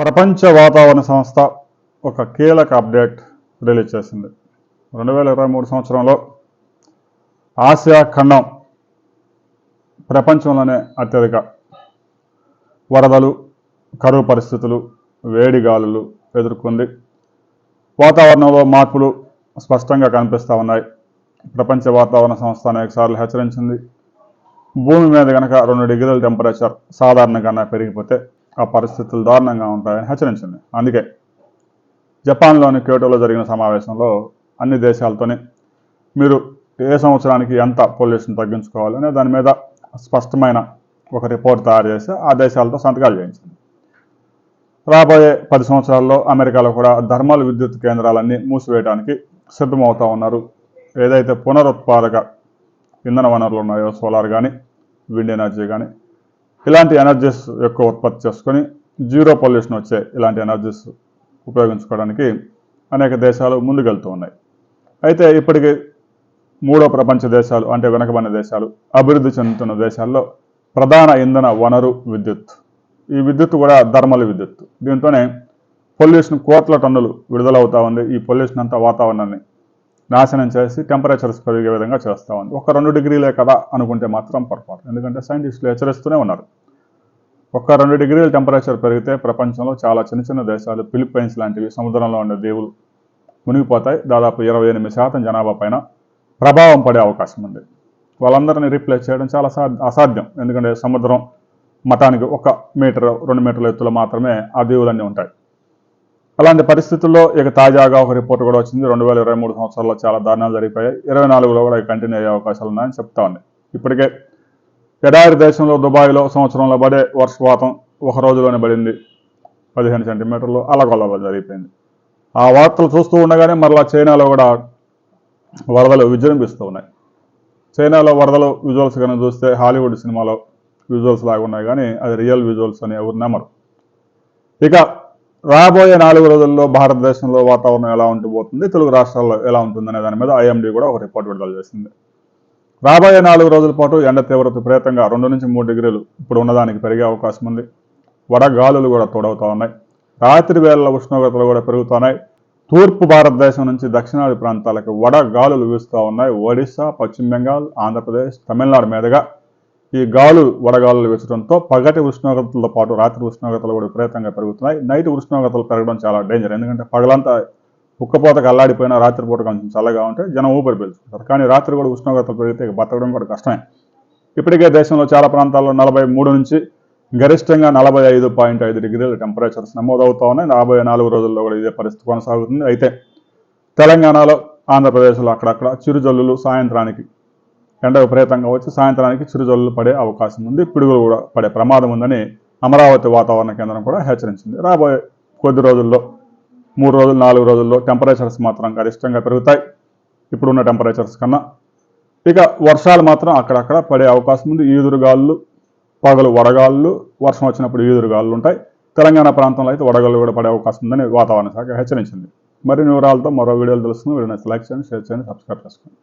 ప్రపంచ వాతావరణ సంస్థ ఒక కీలక అప్డేట్ రిలీజ్ చేసింది. రెండు వేల ఇరవై మూడు సంవత్సరంలో ఆసియా ఖండం ప్రపంచంలోనే అత్యధిక వరదలు కరువు పరిస్థితులు వేడి గాలులు ఎదుర్కొంది. వాతావరణంలో మార్పులు స్పష్టంగా కనిపిస్తూ ఉన్నాయి. ప్రపంచ వాతావరణ సంస్థ అనేకసార్లు హెచ్చరించింది. భూమి మీద కనుక రెండు డిగ్రీల టెంపరేచర్ సాధారణంగా పెరిగిపోతే ఆ పరిస్థితులు దారుణంగా ఉంటాయని హెచ్చరించింది. అందుకే జపాన్లోని క్యోటోలో జరిగిన సమావేశంలో అన్ని దేశాలతోని మీరు ఏ సంవత్సరానికి ఎంత పొల్యూషన్ తగ్గించుకోవాలనే దాని మీద స్పష్టమైన ఒక రిపోర్ట్ తయారు చేసి ఆ దేశాలతో సంతకాలు చేయించింది. రాబోయే పది సంవత్సరాల్లో అమెరికాలో కూడా థర్మల్ విద్యుత్ కేంద్రాలన్నీ మూసివేయడానికి సిద్ధమవుతా ఉన్నారు. ఏదైతే పునరుత్పాదక ఇంధన వనరులు ఉన్నాయో సోలార్ కానీ విండ్ ఎనర్జీ కానీ ఇలాంటి ఎనర్జీస్ ఎక్కువ ఉత్పత్తి చేసుకొని జీరో పొల్యూషన్ వచ్చే ఇలాంటి ఎనర్జీస్ ఉపయోగించుకోవడానికి అనేక దేశాలు ముందుకెళ్తూ ఉన్నాయి. అయితే ఇప్పటికీ మూడో ప్రపంచ దేశాలు అంటే వెనకబడిన దేశాలు అభివృద్ధి చెందుతున్న దేశాల్లో ప్రధాన ఇంధన వనరు విద్యుత్. ఈ విద్యుత్ కూడా ధర్మల విద్యుత్. దీంతోనే పొల్యూషన్ కోట్ల టన్నులు విడుదలవుతూ ఉంది. ఈ పొల్యూషన్ అంతా వాతావరణాన్ని నాశనం చేసి టెంపరేచర్స్ పెరిగే విధంగా చేస్తూ ఉంది. ఒక రెండు డిగ్రీలే కదా అనుకుంటే మాత్రం పొరపాటు. ఎందుకంటే సైంటిస్టులు హెచ్చరిస్తూనే ఉన్నారు. ఒక రెండు డిగ్రీల టెంపరేచర్ పెరిగితే ప్రపంచంలో చాలా చిన్న చిన్న దేశాలు ఫిలిప్పైన్స్ లాంటివి సముద్రంలో ఉండే దేవులు మునిగిపోతాయి. దాదాపు ఇరవై ఎనిమిది శాతం జనాభా పైన ప్రభావం పడే అవకాశం ఉంది. వాళ్ళందరినీ రీప్లేస్ చేయడం చాలా అసాధ్యం. ఎందుకంటే సముద్రం మతానికి ఒక మీటర్ రెండు మీటర్ల ఎత్తులో మాత్రమే ఆ దేవులన్నీ ఉంటాయి. అలాంటి పరిస్థితుల్లో ఇక తాజాగా ఒక రిపోర్ట్ కూడా వచ్చింది. రెండు వేల ఇరవై మూడు సంవత్సరాల్లో చాలా దారుణాలు జరిగిపోయాయి. ఇరవై నాలుగులో కూడా కంటిన్యూ అయ్యే అవకాశాలు ఉన్నాయని చెప్తా ఉంది. ఇప్పటికే ఎడారి దేశంలో దుబాయ్లో సంవత్సరంలో పడే వర్షపాతం ఒక రోజులోనే పడింది. పదిహేను సెంటీమీటర్లు అలగొలలో జరిగిపోయింది. ఆ వార్తలు చూస్తూ ఉండగానే మరలా చైనాలో కూడా వరదలు విజృంభిస్తూ ఉన్నాయి. చైనాలో వరదలు విజువల్స్ కనుక చూస్తే హాలీవుడ్ సినిమాలో విజువల్స్ లాగా ఉన్నాయి కానీ అది రియల్ విజువల్స్ అని ఎవరు నమ్మరు. ఇక రాబోయే నాలుగు రోజుల్లో భారతదేశంలో వాతావరణం ఎలా ఉండిపోతుంది? తెలుగు రాష్ట్రాల్లో ఎలా ఉంటుందనే దాని మీద ఐఎండీ కూడా ఒక రిపోర్ట్ విడుదల చేసింది. రాబోయే నాలుగు రోజుల పాటు ఎండ తీవ్రత విపరీతంగా రెండు నుంచి మూడు డిగ్రీలు ఇప్పుడు ఉన్నదానికి పెరిగే అవకాశం ఉంది. వడగాలులు కూడా తోడవుతూ ఉన్నాయి. రాత్రి వేళల ఉష్ణోగ్రతలు కూడా పెరుగుతున్నాయి. తూర్పు భారతదేశం నుంచి దక్షిణాది ప్రాంతాలకు వడగాలులు వీస్తూ ఉన్నాయి. ఒడిశా పశ్చిమ బెంగాల్ ఆంధ్రప్రదేశ్ తమిళనాడు మీదుగా. ఈ గాలు వడగాలులు వేసడంతో పగటి ఉష్ణోగ్రతలతో పాటు రాత్రి ఉష్ణోగ్రతలు కూడా విపరీతంగా పెరుగుతున్నాయి. నైట్ ఉష్ణోగ్రతలు పెరగడం చాలా డేంజర్. ఎందుకంటే పగలంతా ఉక్కపోతకు అల్లాడిపోయినా రాత్రిపూట కొంచెం చల్లగా ఉంటే జనం ఊపిరి పీల్చుకుంటారు. కానీ రాత్రి కూడా ఉష్ణోగ్రతలు పెరిగితే బతకడం కూడా కష్టమే. ఇప్పటికే దేశంలో చాలా ప్రాంతాల్లో నలభై మూడు నుంచి గరిష్టంగా నలభై ఐదు పాయింట్ ఐదు డిగ్రీల టెంపరేచర్స్ నమోదవుతా ఉన్నాయి. రాబోయే నాలుగు రోజుల్లో కూడా ఇదే పరిస్థితి కొనసాగుతుంది. అయితే తెలంగాణలో ఆంధ్రప్రదేశ్లో అక్కడక్కడ చిరుజల్లులు సాయంత్రానికి ఎండ విపరీతంగా వచ్చి సాయంత్రానికి చిరుజల్లు పడే అవకాశం ఉంది. పిడుగులు కూడా పడే ప్రమాదం ఉందని అమరావతి వాతావరణ కేంద్రం కూడా హెచ్చరించింది. రాబోయే కొద్ది రోజుల్లో మూడు రోజులు నాలుగు రోజుల్లో టెంపరేచర్స్ మాత్రం గరిష్టంగా పెరుగుతాయి. ఇప్పుడున్న టెంపరేచర్స్ కన్నా ఇక వర్షాలు మాత్రం అక్కడక్కడ పడే అవకాశం ఉంది. ఈదురుగాళ్ళు పగలు వడగాళ్ళు వర్షం వచ్చినప్పుడు ఈదురుగాళ్ళు ఉంటాయి. తెలంగాణ ప్రాంతంలో అయితే వడగాళ్ళు కూడా పడే అవకాశం ఉందని వాతావరణ శాఖ హెచ్చరించింది. మరిన్ని వివరాలతో మరో వీడియోలు తెలుస్తుంది వీడియోని లైక్ చేయండి షేర్ చేయండి సబ్స్క్రైబ్ చేసుకోండి.